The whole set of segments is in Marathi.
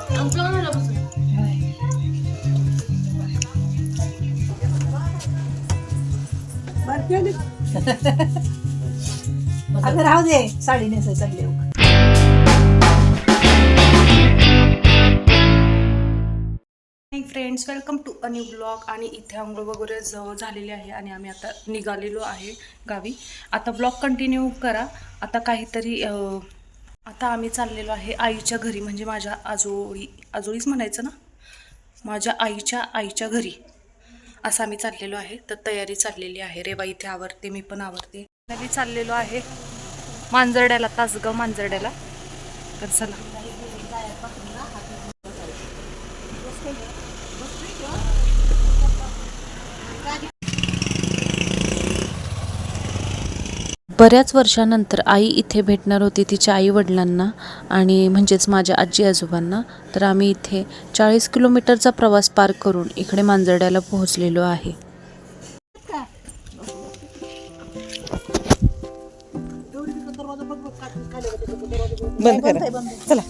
अगं राहू दे साडी नेसाय चालले. Friends welcome to a new blog आणि इथे आंघोळ वगैरे जवळ झालेली आहे आणि आम्ही आता निघालेलो आहे गावी. आता ब्लॉग कंटिन्यू करा. आता काहीतरी आता आम्ही चाललेलो आहे आईच्या घरी म्हणजे माझ्या आजोळी आजोळीच म्हणायचं ना? माझ्या आईच्या आईच्या घरी. असं आम्ही चाललेलो आहे. तर तयारी चाललेली आहे. रेवा इथे आवरते मी पण आवरते. मी चाललेलो आहे मांजरड्याला तासगाव मांजरड्याला. तर चला. बऱ्याच वर्षानंतर आई इथे भेटणार होती तिच्या आई वडिलांना आणि म्हणजेच माझ्या आजी आजोबांना. तर आम्ही इथे चाळीस किलोमीटरचा प्रवास पार करून इकडे मांजरड्याला पोहोचलेलो आहे. बंद करा. चला.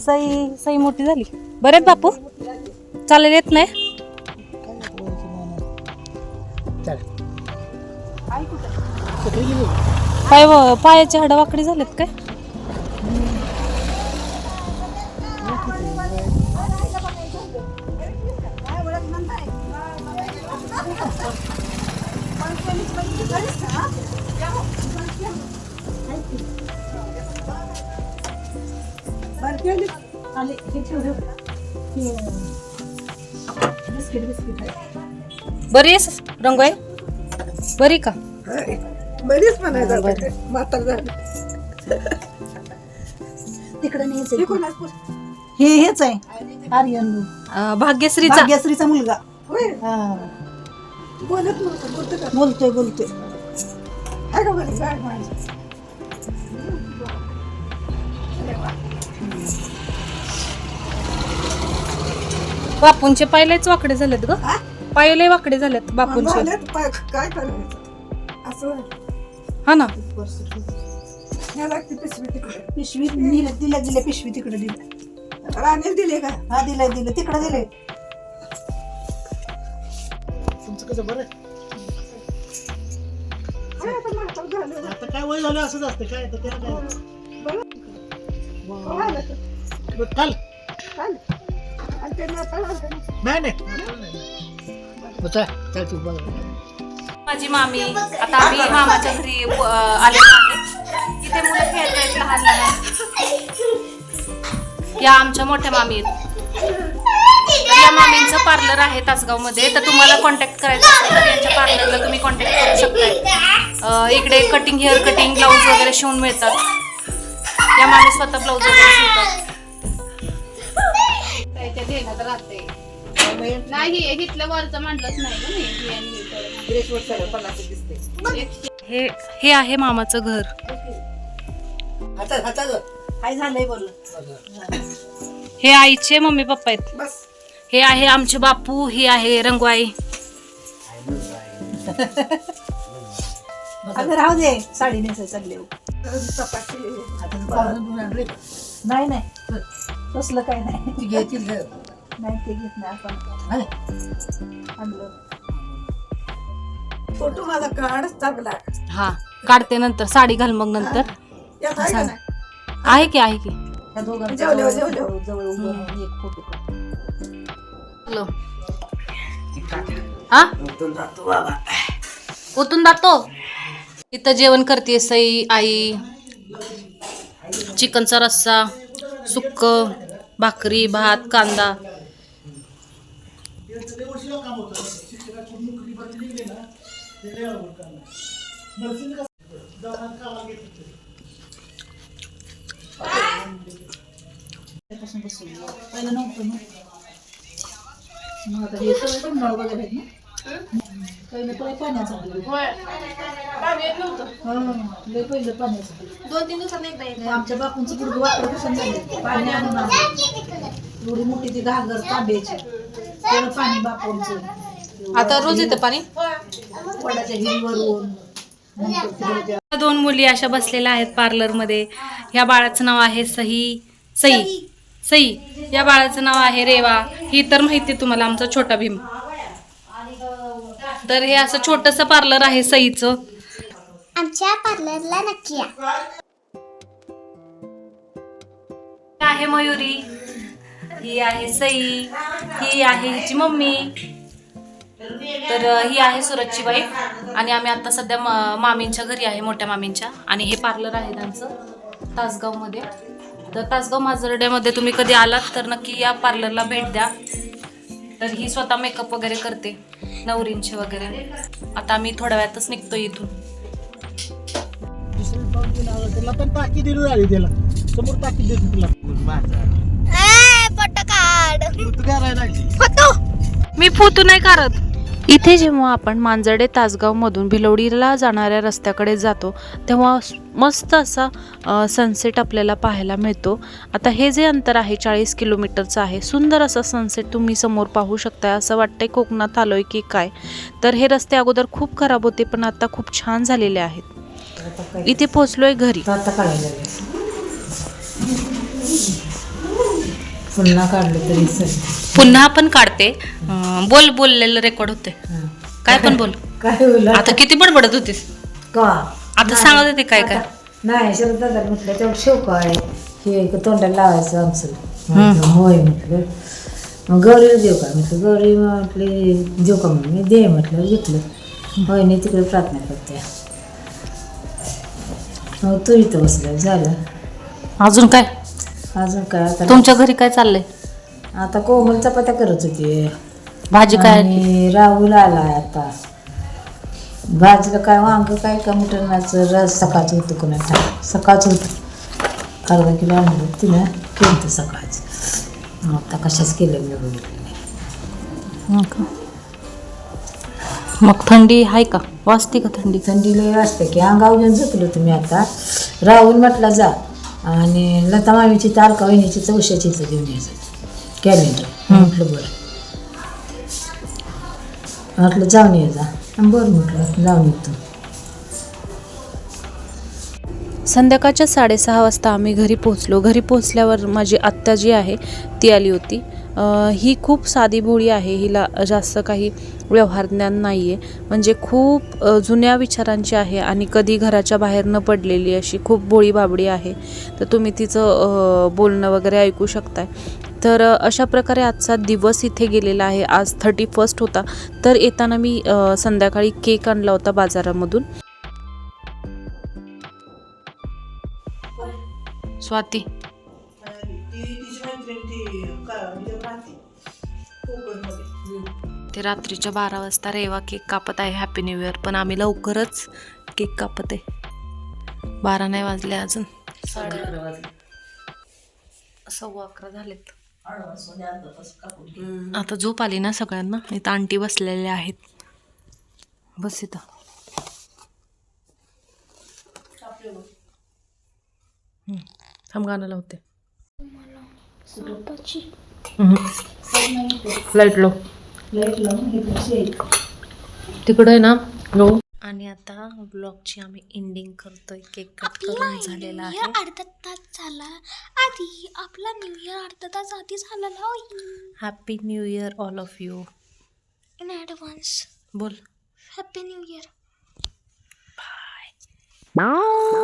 सई सई मोठी झाली. बरेच बापू? चालेल येत नाही? पाय पायाचे हाडं वाकडी झालेत काय? बरी आहे बरी आहेस? रंगोय बरी का? बरीच म्हणायचं म्हातार झालं. तिकडे न्यायचं हे हेच आहे. आर्यन अं, भाग्यश्रीचा. भाग्यश्रीचा मुलगा. हा. बोलतोय बोलतोय बापूंचे पायलेच वाकडे झालेत ग. पायले वाकडे झालेत बापूंचे. काय करायचं असं हा ना. पिशवी दिले दिले दिले पिशवी तिकडे दिले. राणीला दिले का? हा दिले दिले तिकडे दिले. तुमचं कसं बरं? आता काय वय झालं असंच असतं. काय आता त्याला काय? बरं, काल नाही नाही. बरं, चल. चल तू बघ. माझी मामी आता आम्ही मामाच्या घरी आलेलो आहे तिथे मुलं खेळत आहेत लहान लहान या आमच्या मोठ्या मामी या मामींचं पार्लर आहे तासगावमध्ये तर तुम्हाला कॉन्टॅक्ट करायचं असेल तर यांच्या पार्लरला तुम्ही कॉन्टॅक्ट करू शकताय इकडे कटिंग हेअर कटिंग ब्लाऊज वगैरे शिवून मिळतात. या मामी स्वतः ब्लाऊज वगैरे शिवतात. त्याच्या ध्येयात राहते नाही हिथलं वरचं म्हटलंच नाही ही ही. हे हे आहे मामाचं घर. हे आईचे मम्मी पप्पा आहेत. बस. हे आहे आमचे बापू ही आहे रंगवाई अगं राहू दे. साडी नेसाय चालले नाही नाही. तसलं काय नाही. ती घेतील? नाही ते घेत नाही आपण. आहे? आणलं. फोटो माझा काढ चांगला हा काढते नंतर साडी घाल मग नंतर. यात आहे का नाही? आहे की आहे की? या दोघांचं जेवल्यावर, जवळ- जेवल्यावर. जवळ उभं राहून एक फोटो काढ. हॅलो. हा? ओतून जातो इथं जेवण करते सई आई चिकनचा रस्सा सुक्क भाकरी भात कांदा. पहिलं नव्हतं. मग आता हे सगळं ना. पहिलं तो पाण्याचं होतं. हा, लय पहिलं पाण्याचं होतं. दोन तीन दिवसात एकदा येत. आमच्या बापूंचं वाकडं कसं झालं? पाणी आणून. एवढी मोठी ती घागर तांब्याची. पाणी आता रोज येतं पाणी? वडाच्या हिरवरून दोन मुली अशा बसलेल्या आहेत पार्लरमध्ये. ह्या बाळाचं नाव आहे सही. सई. सई. या बाळाचं नाव आहे रेवा. ही तर माहिती आहे तुम्हाला आमचा छोटा भीम. तर हे असं छोटस पार्लर आहे सईचं. आमच्या पार्लरला नक्की या. आहे मयुरी. ही आहे सई ही आहे हिची मम्मी. तर ही आहे सुरतची वाईफ आणि आम्ही आता सध्या म- मामींच्या घरी आहे मोठ्या मामींच्या. आणि हे पार्लर आहे त्यांचं तासगावमध्ये. तर तासगाव माजर्ड्यामध्ये तुम्ही कधी आलात तर नक्की या पार्लरला भेट द्या. तर ही स्वतः मेकअप वगैरे करते नवरींचे वगैरे. आता आम्ही थोड्या वेळातच निघतो इथून. टाकी दिली झाली त्याला. समोर टाकी देते तुला. फोटो. काढ मी फोटो नाही करत. इथे जेव्हा आपण मांजर्डे तासगावमधून भिलवडीला जाणाऱ्या रस्त्याकडे जातो तेव्हा मस्त असा सनसेट आपल्याला पाहायला मिळतो. आता हे जे अंतर आहे चाळीस किलोमीटरचं आहे सुंदर असा सनसेट तुम्ही समोर पाहू शकताय. असं वाटतंय कोकणात आलोय की काय. तर हे रस्ते अगोदर खूप खराब होते पण आता खूप छान झालेले आहेत. इथे पोचलोय घरी. पुन्हा काढलं तरी पुन्हा पण काढते. अं, बोल बोललेलं रेकॉर्ड होते काय पण बोल. काय होईल आता किती बडबडत होतीस. का? आता सांगत होते काय काय. नाही शरद दादा म्हटलं तेवढं शेव काय? हे एक तोंडाला लावायचं आमचं. होय म्हटलं. मग गौरीला देऊ का? म्हटलं गौरी म्हटली देऊ का म्हणून मी दे म्हटलं घेतलं. होय नाही तिकडे प्रार्थना करते. मग तू इथं बसलं झालं. अजून काय? अजून काय आता तुमच्या घरी काय चाललंय? आता कोमल चपात्या करत होती. भाजी काय आणि राहुल आलाय आता. भाजीला काय वांग काय का मटणाचं रस सकाळचं होतं कोणाचा सकाळचं होतं. अर्धा किलो आणलं तिनं केलं होतं सकाळचं. मग आता कशाच केलं मी बघितलं नाही मग थंडी आहे का? वाजते का थंडी? थंडी लई वाजते की अंगावर घेऊन झोपलो तुम्ही आता. राहुल म्हटला जा. आणि लता मामीची तारका वहिनीची चौशाची घेऊन यायचं. कॅलेंडर. म्हटलं बरं. म्हटलं जाऊन ये जा. बरं म्हटलं जाऊन येतो. संध्याकाळच्या साडेसहा वाजता आम्ही घरी पोचलो घरी पोचल्यावर माझी आत्ता जी आहे ती आली होती. ही खूप साधी भोळी आहे. हिला जास्त काही व्यवहार ज्ञान नाही आहे म्हणजे खूप जुन्या विचारांची आहे आणि कधी घराच्या बाहेर न पडलेली अशी खूप भोळी बाबडी आहे. तर तुम्ही तिचं बोलणं वगैरे ऐकू शकताय. तर अशा प्रकारे आजचा दिवस इथे गेलेला आहे. आज थर्टी फर्स्ट होता. तर येताना मी संध्याकाळी केक आणला होता बाजारामधून. स्वाती. ते रात्रीच्या बारा वाजता रेवा केक कापत आहे हॅपी न्यू इयर पण आम्ही लवकरच केक कापत आहे. बारा नाही वाजले अजून. सव्वा अकरा झालेत. आता झोप आली ना सगळ्यांना? इथं आंटी बसलेल्या आहेत. बस इथं. Hmm. थांब गाणं लावते. लाइट लो तिकडं आहे ना लो आणि आता ब्लॉगची आम्ही एंडिंग करतोय. केक कट करून झालेला आहे. अर्धा तास झाला. आधी आपला न्यू इयर अर्धा तास आधी झालेला happy new year all of you in advance बोल. Happy new year Bye.